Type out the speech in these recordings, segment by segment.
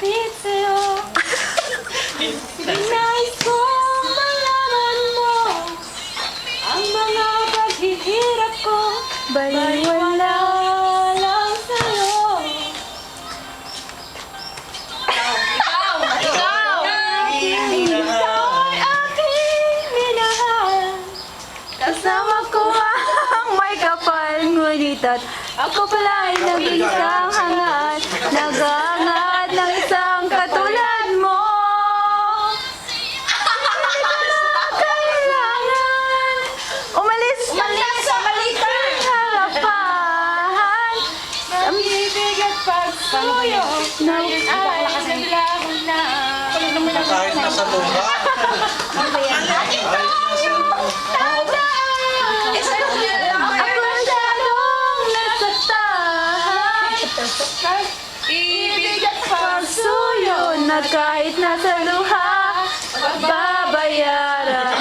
Lapit sa'yo Nais malaman mo. Ang mga paghihirap ko Baliwala lang sa'yo? Ikaw! Ikaw! Aking ay aking minahal. Kasama ko ang may kapal Ngunit at ako pala ay naging isang hangaan Nagangal Paano ba yun? Ngayon ay naglaho na. Kahit nasa tumba. Ano ba yan? Ibig at pagsuyo na kahit nasa luha, babayaran.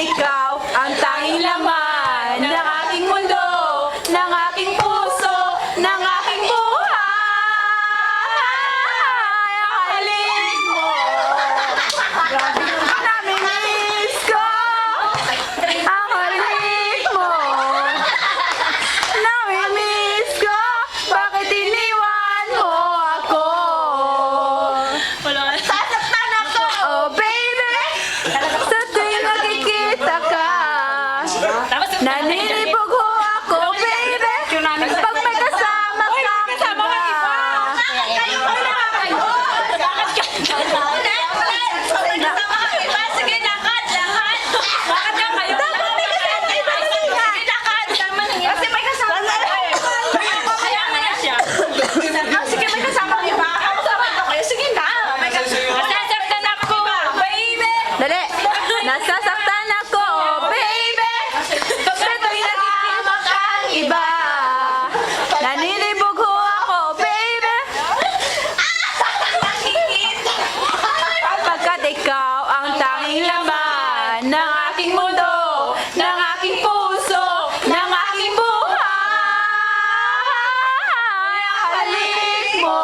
ikaw ang tanging laman. Ng ilamba ng aking mundo, ng aking puso, ng aking buhay. Halik mo.